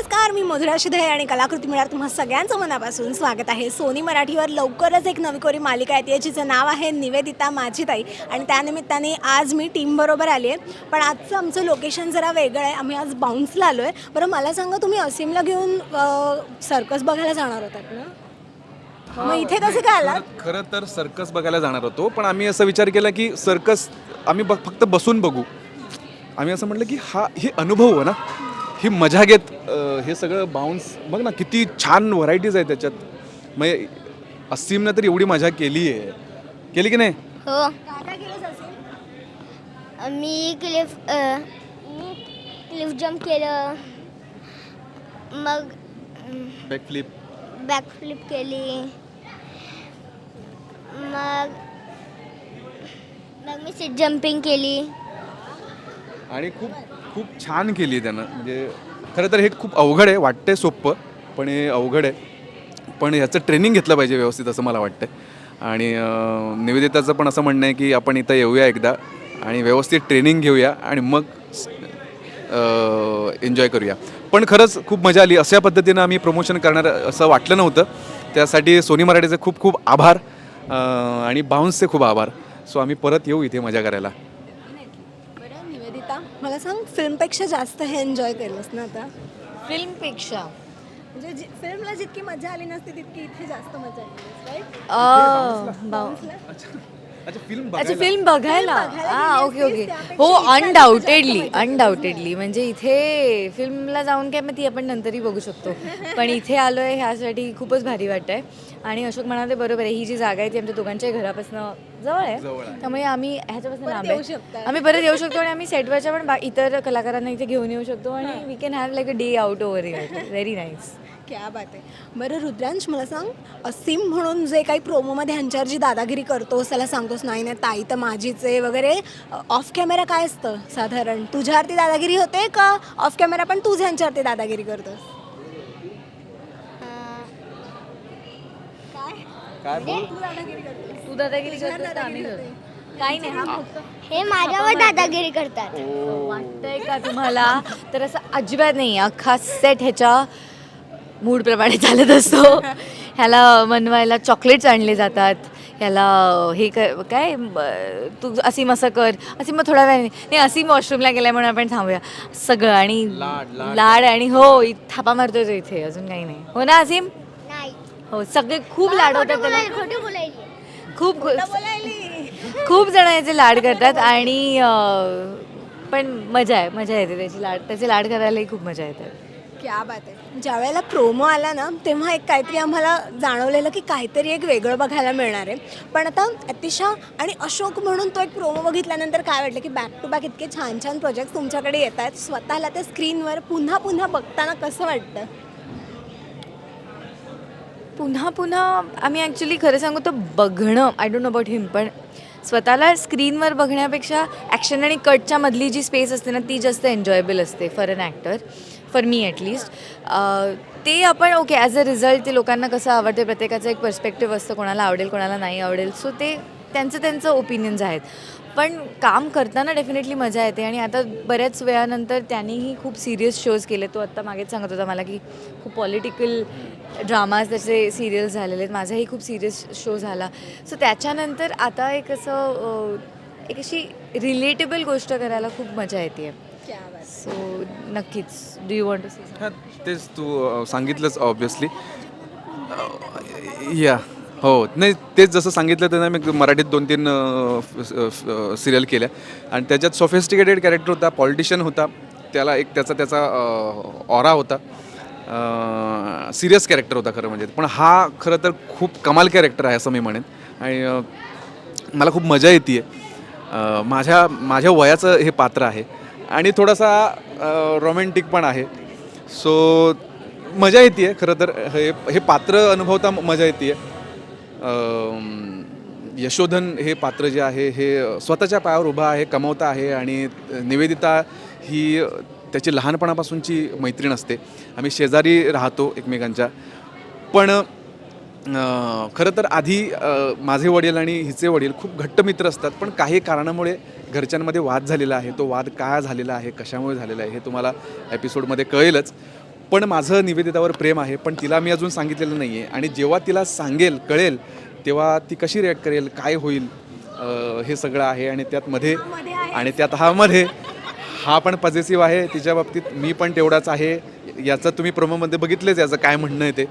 मधुरा शिधे आणि कलाकृती मिळार तुम्हा सगळ्यांचं मनापासून स्वागत आहे. सोनी मराठीवर लवकरच एक नवी कोरी मालिका येते जिचं नाव आहे निवेदिता माझी ताई आणि त्यानिमित्ताने आज मी टीमबरोबर आली आहे. पण आजचं आमचं लोकेशन जरा वेगळं आहे. आम्ही आज बाउन्सला आलो आहे बरं मला सांगा तुम्ही असीमला घेऊन सर्कस बघायला जाणार होतात ना? मग इथे कसे काय आलात? खरं- तर सर्कस बघायला जाणार होतो. पण आम्ही असं विचार केला की सर्कस आम्ही फक्त बसून बघू. आम्ही असं म्हटलं की हा हे अनुभव आहे ना? ही मजा घेत हे सगळं बाउन्स बघ ना किती छान व्हरायटीज आहे त्याच्यात. म्हणजे असीमनं तर एवढी मजा केली आहे. केली की नाही? हो. मी क्लिफ मी क्लिफ जम्प केलं. मग बॅकफ्लिप बॅकफ्लिप केली. मग मग मी सीट जम्पिंग केली. आणि खूप खूप छान केली आहे त्यानं. म्हणजे खरं तर हे खूप अवघड आहे वाटतंय सोपं पण हे अवघड आहे. पण ह्याचं ट्रेनिंग घेतलं पाहिजे व्यवस्थित असं मला वाटतं आणि निवेदिताचं पण असं म्हणणं आहे की आपण इथं येऊया एकदा आणि व्यवस्थित ट्रेनिंग घेऊया आणि मग एन्जॉय करूया. पण खरंच खूप मजा आली. अशा पद्धतीनं आम्ही प्रमोशन करणार असं वाटलं नव्हतं. त्यासाठी सोनी मराठीचे खूप खूप आभार आणि बाउन्सचे खूप आभार. सो आम्ही परत येऊ इथे मजा करायला. निवेदिता मला सांग फिल्मपेक्षा जास्त हे एन्जॉय केलंस ना आता? फिल्मपेक्षा? म्हणजे जी फिल्मला जितकी मजा आली नसती तितकी इथे जास्त मजा आली राईट अच्छा. फिल्म अच्छा फिल्म बघायला? बघायला हा गेली ओके ओके. त्यापेक्षा हो इथे आली तर अनडाऊटेडली जास्त मजा अनडाऊटेडली म्हणजे इथे फिल्मला जाऊन काय मग ती आपण नंतरही बघू शकतो. पण इथे आलो आहे ह्यासाठी खूपच भारी वाटत आहे आणि अशोक म्हणाले बरोबर आहे ही जी जागा आहे ती आमच्या दोघांच्या घरापासून जवळ आहे. त्यामुळे आम्ही ह्याच्यापासून लांब येऊ आहे. शकता. आम्ही परत येऊ शकतो आणि आम्ही सेटवरच्या पण बा- इतर कलाकारांना इथे घेऊन येऊ शकतो आणि we can have like a day out over very nice क्या बात आहे. बरं रुद्रांश मला सांग असीम म्हणून जे काही प्रोमोमध्ये ह्यांच्यावर जी दादागिरी करतोस त्याला सांगतोस नाही नाही ताई तर माझीच आहे वगैरे ऑफ कॅमेरा काय असतं साधारण? तुझ्यावरती दादागिरी होते का ऑफ कॅमेरा पण तूच ह्यांच्यावरती दादागिरी करतोस? काय बोल? तू दादागिरी करतोस. का आम्ही करतो. काही नाही हा फक्त हे माझ्यावर दादागिरी करतात. वाटतंय का तुम्हाला? तर असं अजिबात नाही अख्खा सेट ह्याच्या मूडप्रमाणे चालत असतो. ह्याला मनवायला चॉकलेट्स आणले जातात. ह्याला हे कर काय ब- तू असीम असं कर. असीम मग थोडा वेळ नाही असीम वॉशरूमला गेलाय म्हणून आपण थांबूया. सगळं आणि लाड, लाड. लाड आणि हो इ- थापा मारतोय तो इथे अजून काही नाही. हो ना असीम? हो सगळे खूप लाड होतात त्याला. खोटं बोलायची खूप खूप जण याचे लाड करतात आणि अं, पण मजा आहे मजा येते त्याची लाड. त्याचे लाड करायलाही खूप मजा येते. क्या बात आहे. ज्या वेळेला प्रोमो आला ना तेव्हा एक काहीतरी आम्हाला जाणवलेलं की काहीतरी एक वेगळं बघायला मिळणार आहे. पण आता अतिशा आणि अशोक म्हणून तो एक प्रोमो बघितल्यानंतर काय वाटलं की बॅक टू बॅक इतके छान छान प्रोजेक्ट तुमच्याकडे येत आहेत. स्वतःला त्या स्क्रीनवर पुन्हा पुन्हा बघताना कसं वाटतं? पुन्हा पुन्हा आम्ही ॲक्च्युली खरं सांगू तर बघणं I don't know about him पण स्वतःला स्क्रीनवर बघण्यापेक्षा ॲक्शन आणि कटच्या मधली जी स्पेस असते ना ती जास्त एन्जॉयबल असते for an actor for me at least ते आपण ओके ॲज अ रिझल्ट ते लोकांना कसं आवडते प्रत्येकाचं एक पर्स्पेक्टिव्ह असतं कोणाला आवडेल कोणाला नाही आवडेल. सो ते त्यांचं त्यांचं ओपिनियन्स आहेत. पण काम करताना डेफिनेटली मजा येते. आणि आता बऱ्याच वेळानंतर त्यांनीही खूप सिरियस शोज केले. तो आत्ता मागेच सांगत होता मला की खूप पॉलिटिकल ड्रामाज त्याचे सिरियल्स झालेले आहेत. माझाही खूप सिरियस शो झाला. सो त्याच्यानंतर आता एक असं एक अशी रिलेटेबल गोष्ट करायला खूप मजा येते. आहे सो नक्कीच do you want to see तेच तू सांगितलंच ऑब्विसली या हो नाही तेच जसं सांगितलं त्यांना मी मराठीत दोन तीन सिरियल केल्या. आणि त्याच्यात सोफिस्टिकेटेड कॅरेक्टर होता पॉलिटिशियन होता. त्याला एक त्याचा त्याचा ऑरा होता. सिरियस कॅरेक्टर होता खरं म्हणजे. पण हा खरं तर खूप कमाल कॅरेक्टर आहे असं मी म्हणेन. आणि मला खूप मजा येते आहे माझ्या माझ्या वयाचं हे पात्र आहे. आणि थोडासा रोमॅन्टिक पण आहे. सो मजा येते आहे खरं तर. हे हे पात्र अनुभवता मजा येते आहे यशोधन हे पात्र जे आहे हे स्वतःच्या पायावर उभा आहे कमवता आहे आणि निवेदिता ही त्याची लहानपणापासूनची मैत्रीण असते. आम्ही शेजारी राहतो एकमेकांच्या. पण खरं तर आधी माझे वडील आणि हिचे वडील खूप घट्ट मित्र असतात पण काही कारणामुळे घरच्यांमध्ये वाद झालेला आहे. तो वाद काय झालेला आहे कशामुळे झालेला आहे हे तुम्हाला एपिसोडमध्ये कळेलच. पण माझं निवेदितावर प्रेम आहे पण तिला मी अजून सांगितलेलं नाही आहे आणि जेव्हा तिला सांगेल कळेल तेव्हा ती कशी रिॲक्ट करेल काय होईल हे सगळं आहे आणि त्यात मध्ये आणि त्यात हा मध्ये. हा पण पॉझिटिव्ह आहे तिच्या बाबतीत मी पण तेवढाच आहे. याचं तुम्ही प्रोमोमध्ये बघितलेच याचं काय म्हणणं आहे ते.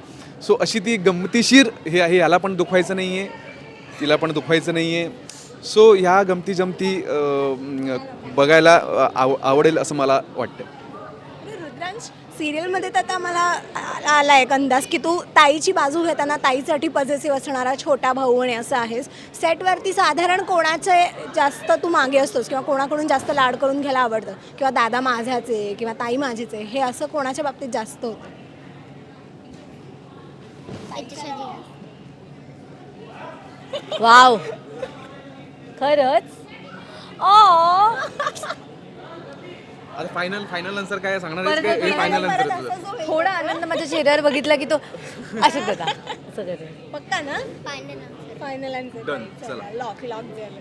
सो अशी ती गमतीशीर हे आहे याला पण दुखवायचं नाही आहे तिला पण दुखवायचं नाही आहे सो ह्या गमती जमती बघायला आव आवडेल असं मला वाटतं. रुद्रांश सिरियलमध्ये तर आता मला आला एक अंदाज की तू ताईची बाजू घेताना ताईसाठी पॉझिटिव्ह असणारा छोटा भाऊ आणि असं आहेस. सेटवरती साधारण कोणाचे जास्त तू मागे असतोस किंवा कोणाकडून जास्त लाड करून घ्यायला आवडतं? किंवा दादा माझ्याचे किंवा ताई माझीचे हे असं कोणाच्या बाबतीत जास्त होतं? वाव. खरंच? ओ आता फायनल फायनल आन्सर काय सांगणार परत आहेस काय? फायनल परत आन्सर असं जो होईल. थोडा आनंद माझ्या चेहऱ्यावर बघितला की तो असं करा असं करा पक्का ना फायनल फायनल आन्सर Done. चला. लॉक लॉक झालं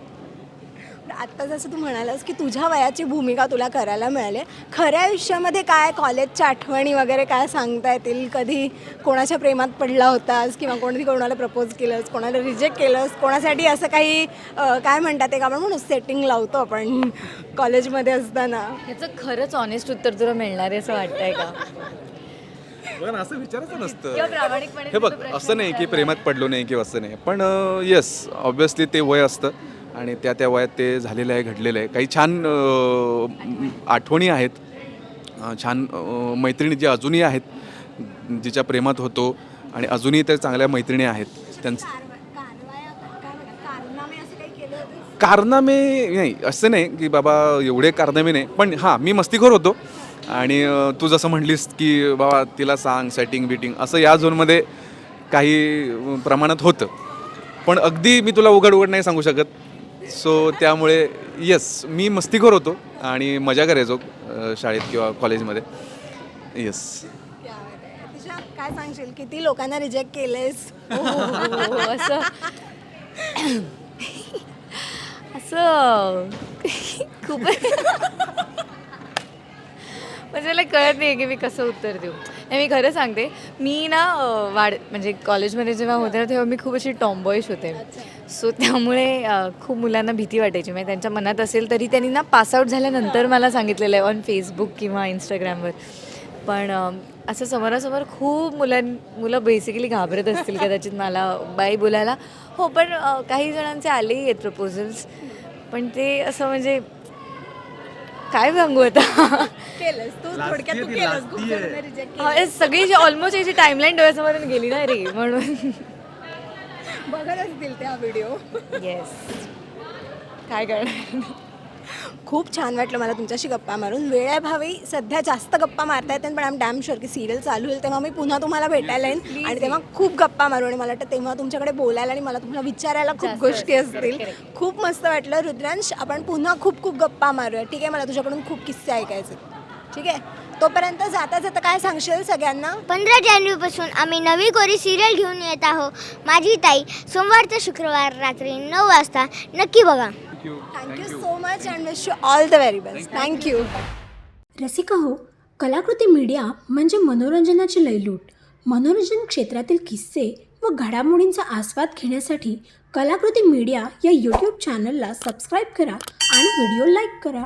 आत्ता जसं तू म्हणालास की तुझ्या वयाची भूमिका तुला करायला मिळाली. खऱ्या आयुष्यामध्ये काय कॉलेजच्या आठवणी वगैरे काय सांगता येतील? कधी कोणाच्या प्रेमात पडला होतास किंवा कोणी कोणाला प्रपोज केलंस कोणाला रिजेक्ट केलंस? कोणासाठी असं काही अं, काय म्हणतात एक आपण म्हणू सेटिंग लावतो आपण कॉलेजमध्ये असताना. ह्याचं खरंच ऑनेस्ट उत्तर तुला मिळणार आहे असं वाटतंय का? पण असं विचारायचं नसतं. प्रामाणिकपणे हे बघ असं नाही की प्रेमात पडलो नाही किंवा असं नाही. पण येस ऑब्विसली ते वय असतं. आणि त्या त्या वयात ते झालेलं आहे घडलेलं आहे. काही छान आठवणी आहेत. छान मैत्रिणी जी अजूनही आहेत जिच्या प्रेमात होतो आणि अजूनही त्या चांगल्या मैत्रिणी आहेत. त्यांचं कारनामे नाही असं नाही की बाबा एवढे कारनामे नाही. पण हां मी मस्तीखोर होतो. आणि तू जसं म्हणलीस की बाबा तिला सांग सेटिंग बिटिंग असं या झोनमध्ये काही प्रमाणात होतं. पण अगदी मी तुला उघड उघड नाही सांगू शकत. सो त्यामुळे येस मी मस्तीखोर होतो आणि मजा करायचो अं, शाळेत किंवा कॉलेजमध्ये. येस काय सांगशील? किती लोकांना रिजेक्ट केलेस हो, असं. असं खूप म्हणजे मला कळत नाही की मी कसं उत्तर देऊ. नाही मी खरं सांगते मी ना वाढ म्हणजे कॉलेजमध्ये जेव्हा होते ना तेव्हा मी खूप अशी टॉम्बॉईश होते. सो त्यामुळे खूप मुलांना भीती वाटायची. म्हणजे त्यांच्या मनात असेल तरी त्यांनी ना पासआउट झाल्यानंतर मला सांगितलेलं आहे ऑन फेसबुक किंवा इंस्टाग्रामवर पण असं समोरासमोर खूप मुलां मुलं बेसिकली घाबरत असतील कदाचित मला बाई बोलायला. हो पण काही जणांचे आलेही आहेत प्रपोजल्स पण ते असं म्हणजे काय सांगू आता? केलंस तू? थोडक्यात तू केलंस. खूप जणांना reject हा, हे सगळी ऑलमोस्ट याची टाईमलाईन डोळ्यासमोरून गेली ना रे म्हणून. बघत असतील त्या व्हिडिओ येस काय करणार? खूप छान वाटलं मला तुमच्याशी गप्पा मारून. वेळाभावी सध्या जास्त गप्पा मारता येतात पण आम डॅम शुअर की सिरियल चालू होईल तेव्हा मी पुन्हा तुम्हाला भेटायला येईन. आणि तेव्हा खूप गप्पा मारू आणि मला वाटतं तेव्हा तुमच्याकडे बोलायला आणि मला तुम्हाला विचारायला खूप गोष्टी असतील. खूप मस्त वाटलं. रुद्रांश आपण पुन्हा खूप खूप गप्पा मारूया. ठीक आहे मला तुझ्याकडून खूप किस्से ऐकायचे ठीक आहे? तोपर्यंत जाता जाता काय सांगशील सगळ्यांना? पंधरा जानेवारीपासून आम्ही नवी कोरी सिरियल घेऊन येत आहोत माझी ताई सोमवार ते शुक्रवार रात्री नऊ वाजता. नक्की बघा. Thank you so much and wish you all the very best thank you Rasika हो कलाकृती मीडिया म्हणजे मनोरंजनाची लयलूट. मनोरंजन क्षेत्रातील किस्से व घडामोडींचा आस्वाद घेण्यासाठी कलाकृती मीडिया या यूट्यूब चॅनलला सबस्क्राईब करा आणि व्हिडिओ लाईक करा.